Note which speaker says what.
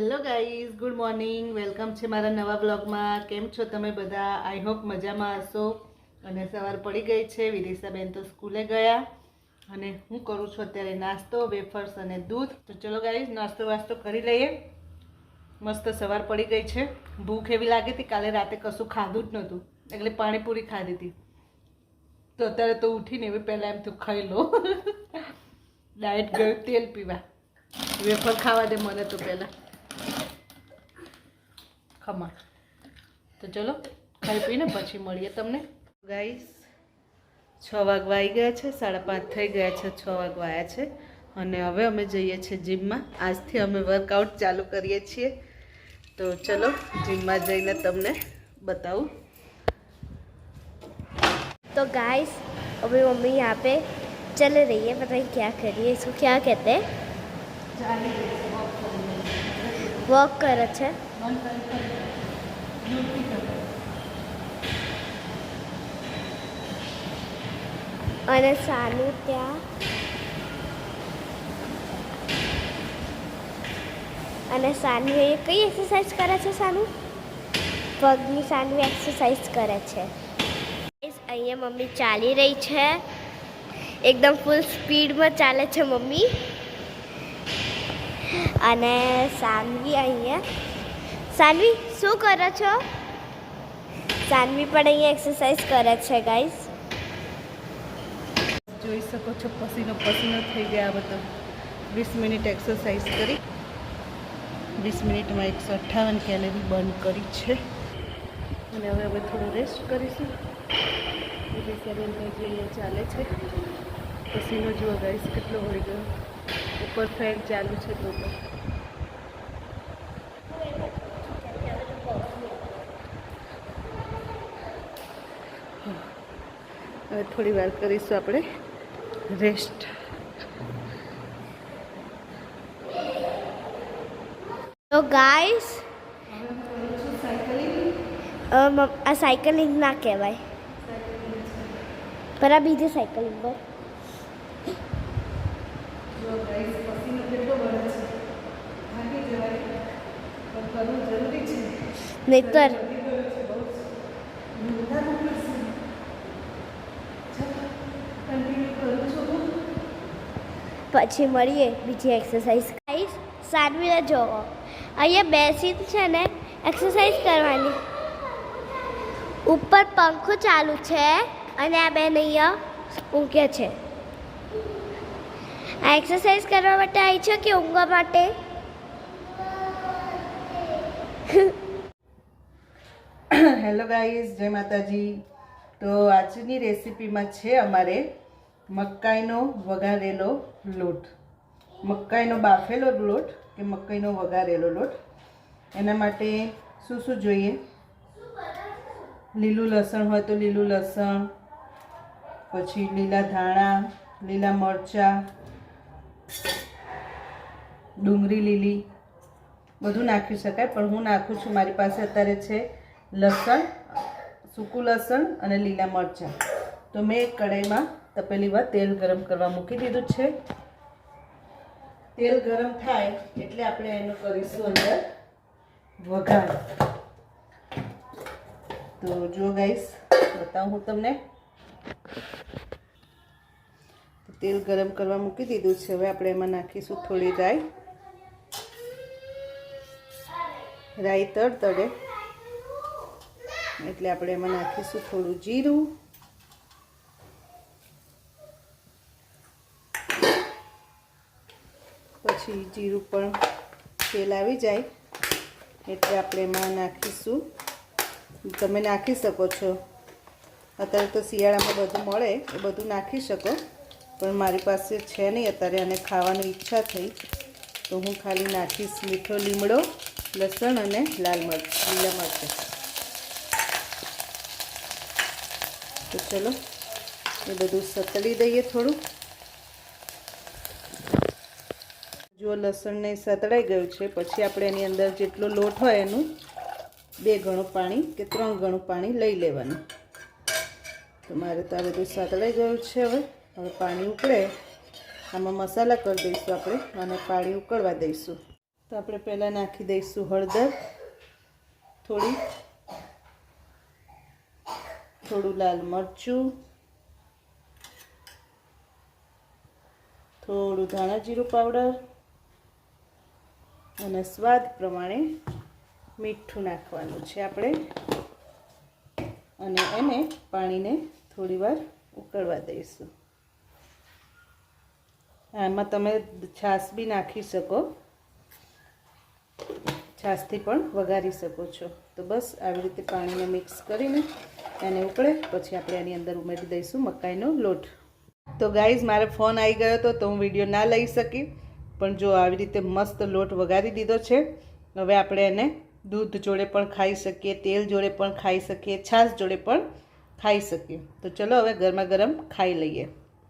Speaker 1: Hello guys good morning welcome છે મારા નવા બ્લોગમાં કેમ છો તમે બધા? આઈ હોપ મજામાં હશો. અને સવાર પડી ગઈ છે. વિદિશાબેન તો સ્કૂલે ગયા. અને હું કરું છું અત્યારે નાસ્તો, વેફર્સ અને દૂધ. તો ચલો ગાઈઝ નાસ્તો વાસ્તો કરી લઈએ. મસ્ત સવાર પડી ગઈ છે. ભૂખ એવી લાગી હતી, કાલે રાતે કશું ખાધું જ નહોતું. એટલે પાણીપુરી ખાધી હતી. તો અત્યારે તો ઉઠીને એવી પહેલાં એમ તું ખાઈ લો ડાયટ ગયું તેલ પીવા. વેફર ખાવા દે મને તો પહેલાં. ખમણ તો ચલો ખાઈ પીને પછી મળીએ તમને ગાઈસ છ વાગવા આવી ગયા છે સાડા પાંચ થઈ ગયા છે છ વાગવા આવ્યા છે અને હવે અમે જઈએ છીએ જીમમાં આજથી અમે વર્કઆઉટ ચાલુ કરીએ છીએ તો ચલો જીમમાં જઈને તમને બતાવું
Speaker 2: तो गाइस अभी मम्मी यहाँ पे चल रही है पता नहीं क्या कर रही है इसको क्या कहते हैं वॉक करे છે અને સાનું ત્યાં. અને સાનવી એ કઈ એક્સરસાઇઝ કરે છે સાનુ? પગની સાનવી એક્સરસાઇઝ કરે છે. અહીંયા મમ્મી ચાલી રહી છે. એકદમ ફૂલ સ્પીડમાં ચાલે છે મમ્મી. અને સાનવી અહીંયા સાનવી, શું કરો છો? સાનવી પણ અહીંયા એક્સરસાઇઝ કરે છે ગાઈસ
Speaker 1: જોઈ શકો છો, પસીનો પસીનો થઈ ગયા બધો. વીસ મિનિટ એક્સરસાઇઝ કરી. વીસ મિનિટમાં એકસો અઠ્ઠાવન કેલરી બર્ન કરી છે. અને હવે હવે થોડું રેસ્ટ કરીશું. એટલે સેવન હજી અહીંયા ચાલે છે. પસીનો જુઓ ગાઈસ કેટલો હોય ગયો. ઉપર ફેન ચાલુ છે તો પણ હવે થોડી વાર કરીશું આપણે રેસ્ટ
Speaker 2: તો ગાઈસ આ સાયકલિંગ ના કહેવાય. પર આ બીજી સાયકલિંગ પર
Speaker 1: જો ગાઈસ પસીનો કેટલો વળે છે ભાગી જવાય પણ કરવું જરૂરી છે
Speaker 2: નહીતર
Speaker 1: કન્ટિન્યુ કરું છું હું
Speaker 2: પછી મળીએ બીજી એક્સરસાઇઝ ગાઈસ સાનવીને જોવો. અહીંયા બેસીને છે ને એક્સરસાઇઝ કરવાની. ઉપર પંખો ચાલુ છે અને આ બેન અહીંયા ઊંઘે છે. આ એક્સરસાઇઝ કરવા માટે આવી છે કે ઊંઘવા માટે?
Speaker 1: હેલો ગાઈઝ જય માતાજી. તો આજની રેસીપીમાં છે અમારે મકાઈનો વઘારેલો લોટ. મકાઈનો બાફેલો લોટ કે મકાઈનો વઘારેલો લોટ. એના માટે શું શું જોઈએ? લીલું લસણ હોય તો લીલું લસણ, પછી લીલા ધાણા, લીલા મરચાં, ડુંગળી લીલી, બધું નાખી શકાય, પણ હું નાખું છું. મારી પાસે અત્યારે છે લસણ, સૂકું લસણ અને લીલા મરચાં. તો મેં એક કઢાઈમાં તપેલીમાં તેલ ગરમ કરવા મૂકી દીધું છે. તેલ ગરમ થાય એટલે આપણે એનું કરીશું અંદર વઘાર. તો જો ગાઈસ, બતાવું હું તમને. તેલ ગરમ કરવા મૂકી દીધું છે. હવે આપણે એમાં નાખીશું થોડી રાઈ. રાઈ તડ તડે એટલે આપણે એમાં નાખીશું થોડું જીરું. પછી જીરું પણ તેલ આવી જાય એટલે આપણે એમાં નાખીશું. તમે નાખી શકો છો. અત્યારે તો શિયાળામાં બધું મળે, એ બધું નાખી શકો. પણ મારી પાસે છે નહીં અત્યારે અને ખાવાની ઈચ્છા થઈ. તો હું ખાલી નાખીશ મીઠો લીમડો, લસણ અને લાલ મરચ લીલા મરચાં. તો ચલો, એ બધું સતળી દઈએ થોડું. જો લસણને સતળાઈ ગયું છે, પછી આપણે એની અંદર જેટલો લોટ હોય એનું, બે ગણું પાણી કે ત્રણ ગણું પાણી લઈ લેવાનું. તો મારે તો આ બધું સતળાઈ ગયું છે હવે. હવે પાણી ઉકળે. આમાં મસાલા કરી દઈશું આપણે અને પાણી ઉકળવા દઈશું. તો આપણે પહેલાં નાખી દઈશું હળદર. થોડી, થોડું લાલ મરચું. થોડું ધાણા જીરું પાવડર. અને સ્વાદ પ્રમાણે મીઠું નાખવાનું છે આપણે. અને એને પાણીને થોડીવાર ઉકળવા દઈશું. આમાં તમે છાશ બી નાખી શકો. છાશથી પણ વઘારી શકો છો. તો બસ આવી રીતે પાણીને મિક્સ કરીને એને ઉકળે, પછી આપણે આની અંદર ઉમેરી દઈશું મકાઈનો લોટ. તો ગાઈઝ, મારે ફોન આવી ગયો હતો તો હું વીડિયો ના લઈ શકી. પણ જો આવી રીતે મસ્ત લોટ વઘારી દીધો છે, હવે આપણે એને દૂધ જોડે પણ ખાઈ શકીએ, તેલ જોડે પણ ખાઈ શકીએ, છાશ જોડે પણ ખાઈ શકીએ. તો ચલો હવે ગરમા ગરમ ખાઈ લઈએ.